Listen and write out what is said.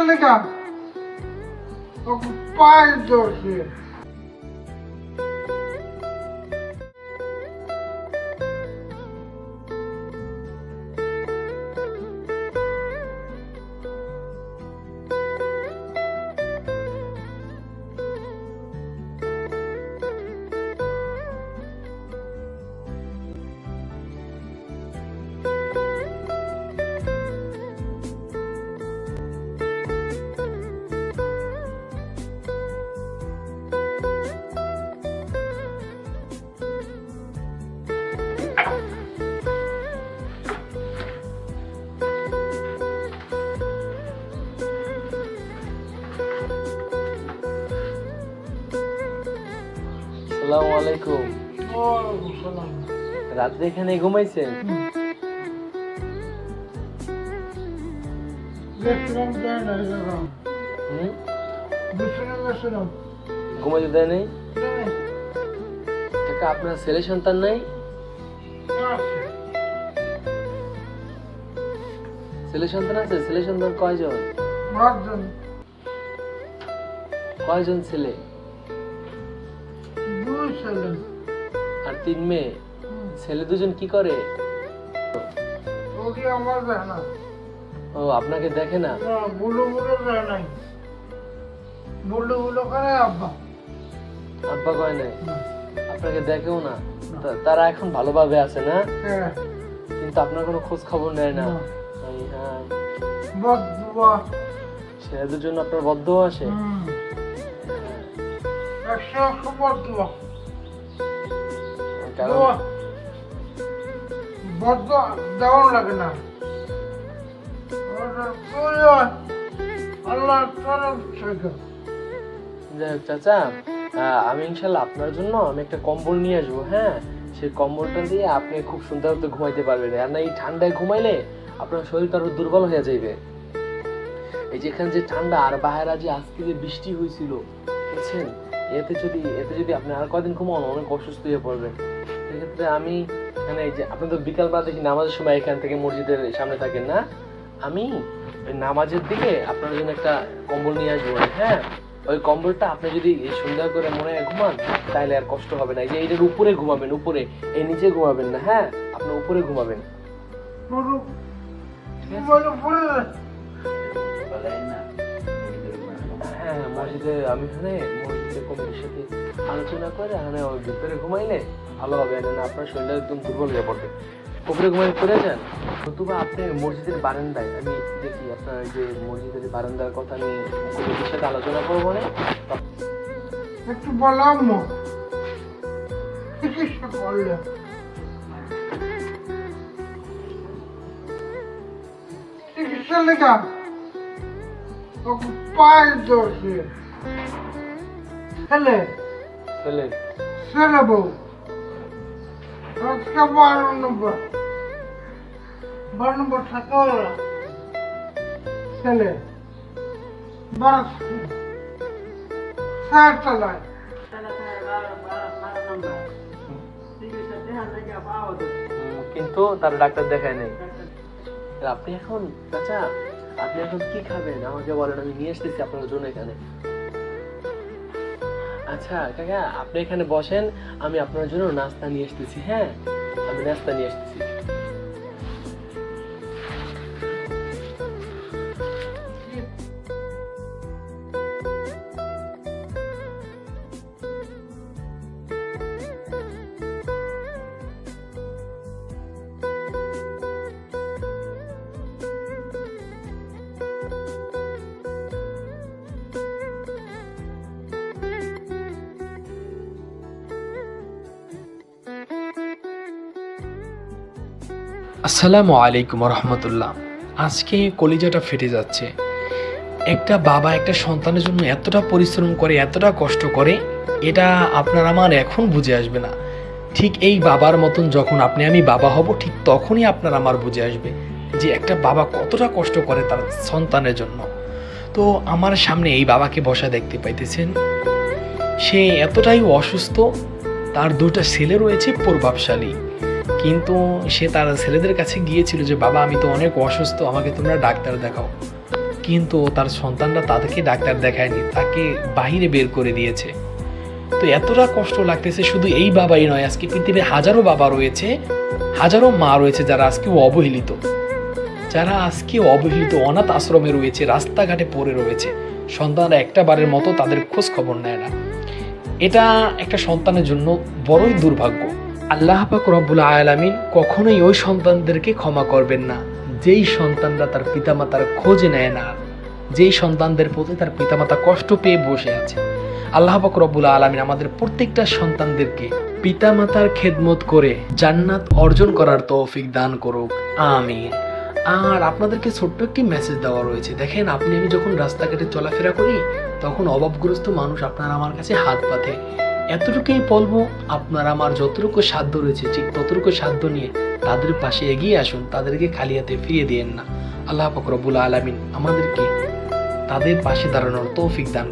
চিকিৎসা লেখা ওকে পায়ের দোষে আসসালামু আলাইকুম। রাত্রে এখানে ঘুমাইছেন? ঘুমাইতে দেয় নাই? কাকা আপনার ছেলে সন্তান নাই? ছেলে সন্তান আছে? ছেলে সন্তান কয়জন? কয়জন ছেলে? আর তিন মেয়ে ছেলে দুজন কি করে? ওকে আমার দেয় না ও আপনাকে দেখে না? দেয় নাই। করে আব্বা। আব্বা কয় নাই? আপনাকে দেখেও না? তারা এখন ভালোভাবে আছে না? হ্যাঁ। কিন্তু আপনার কোনো খোঁজ খবর নেয় না। ছেলেদের জন্য আপনার বদ্ধ আসে? একশো একশো বদুয়া কারণ বদ্ধ দেওয়ান লাগে না। আল্লাহ যাই হোক চাচা আমি ইনশাল্লাহ আপনার জন্য আমি একটা কম্বল নিয়ে আসব হ্যাঁ? সেই কম্বলটা দিয়ে আপনি খুব সুন্দর মতো ঘুমাইতে পারবেন। আর না এই ঠান্ডায় ঘুমাইলে আপনার শরীরটা আরও দুর্বল হয়ে যাইবে। এই যেখানে যে ঠান্ডা আর বাইরে যে আজকে যে বৃষ্টি হয়েছিল বুঝছেন? এতে যদি এতে যদি আপনি আর কদিন ঘুমান অনেক অসুস্থ হয়ে পড়বেন। সেক্ষেত্রে আমি এখানে এই যে আপনি তো বিকালবেলা দেখি নামাজের সময় এখান থেকে মসজিদের সামনে থাকেন না? আমি ওই নামাজের দিকে আপনার জন্য একটা কম্বল নিয়ে আসব হ্যাঁ? ওই কম্বলটা আপনি যদি সুন্দর করে মনে হয় ঘুমান তাহলে আর কষ্ট হবে না। এই যে এইটার উপরে ঘুমাবেন উপরে এই নিচে ঘুমাবেন না হ্যাঁ? আপনি উপরে ঘুমাবেন। পড়ে হ্যাঁ মসজিদে আমি এখানে মসজিদের কমিটির সাথে আলোচনা করে এখানে ওই ভিতরে ঘুমাইলে ভালো হবে না আপনার শরীরটা একদম দুর্বল হয়ে পড়বে। উপরে ঘুমাই পড়ে যান? নতুবা আপনি মসজিদের বারান্দায়, আমি দেখি আপনার যে মসজিদের বারান্দার কথা আমি কমিটির সাথে আলোচনা করব না। একটু বললাম না চিকিৎসা করলে চিকিৎসা লেখা। পায়ের দোষে ছেলে ছেলে। ছেলে বউ। আজকে বারো নম্বর। বারো নম্বর থাকা ছেলে বারো চালায় কিন্তু তার ডাক্তার দেখায় নাই। আপনি এখন চাচা আপনি এখন কি খাবেন? আমাকে বলেন, আমি নিয়ে আসতেছি আপনার জন্য এখানে। আচ্ছা কাকা, আপনি এখানে বসেন, আমি আপনার জন্য নাস্তা নিয়ে আসতেছি হ্যাঁ? আমি নাস্তা নিয়ে আসতেছি। আসসালামু আলাইকুম রহমতুল্লাহ আজকে কলিজাটা ফেটে যাচ্ছে। একটা বাবা একটা সন্তানের জন্য এতটা পরিশ্রম করে, এতটা কষ্ট করে, এটা আপনার আমার এখন বুঝে আসবে না। ঠিক এই বাবার মতন যখন আপনি আমি বাবা হব, ঠিক তখনই আপনার আমার বুঝে আসবে যে একটা বাবা কতটা কষ্ট করে তার সন্তানের জন্য। তো আমার সামনে এই বাবাকে বসা দেখতে পাইতেছেন। সে এতটাই অসুস্থ, তার দুটা ছেলে রয়েছে প্রভাবশালী। কিন্তু সে তার ছেলেদের কাছে গিয়েছিল যে, বাবা, আমি তো অনেক অসুস্থ, আমাকে তোমরা ডাক্তার দেখাও। কিন্তু তার সন্তানরা তাদেরকে ডাক্তার দেখায়নি, তাকে বাইরে বের করে দিয়েছে। তো এতটা কষ্ট লাগতেছে, শুধু এই বাবাই নয়, আজকে পৃথিবীর হাজারো বাবা রয়েছে, হাজারো মা রয়েছে যারা আজকেও অবহেলিত। যারা আজকে অবহেলিত, অনাথ আশ্রমে রয়েছে, রাস্তাঘাটে পড়ে রয়েছে। সন্তানরা একটা বারের মতো তাদের খোঁজ খবর নেয় না। এটা একটা সন্তানের জন্য বড়ই দুর্ভাগ্য। আল্লাহ পাক রব্বুল আলামিন কখনোই ওই সন্তানদেরকে ক্ষমা করবেন না। যেই সন্তানরা তার পিতামাতার খোঁজ নেয় না, যেই সন্তানদের প্রতি তার পিতামাতা কষ্ট পেয়ে বসে আছে, আল্লাহ পাক রব্বুল আলামিন আমাদের প্রত্যেকটা সন্তানদেরকে পিতামাতার খেদমত করে জান্নাত অর্জন করার তৌফিক দান করুক। আমিন। আর আপনাদেরকে ছোট্ট একটি মেসেজ দেওয়া রয়েছে। দেখেন, আপনি আমি যখন রাস্তাঘাটে চলাফেরা করি, তখন অভাবগ্রস্ত মানুষ আপনার আমার কাছে হাত পাতে এতটুকুই বলব, আপনার আমার যতটুকু সাধ্য রয়েছে, ঠিক ততটুকু সাধ্য নিয়ে তাদের পাশে এগিয়ে আসুন, তাদেরকে খালি হাতে ফিরিয়ে দিয়েন না আল্লাহ ফকরবুল আলমিন আমাদেরকে তাদের পাশে দাঁড়ানোর তৌফিক দান।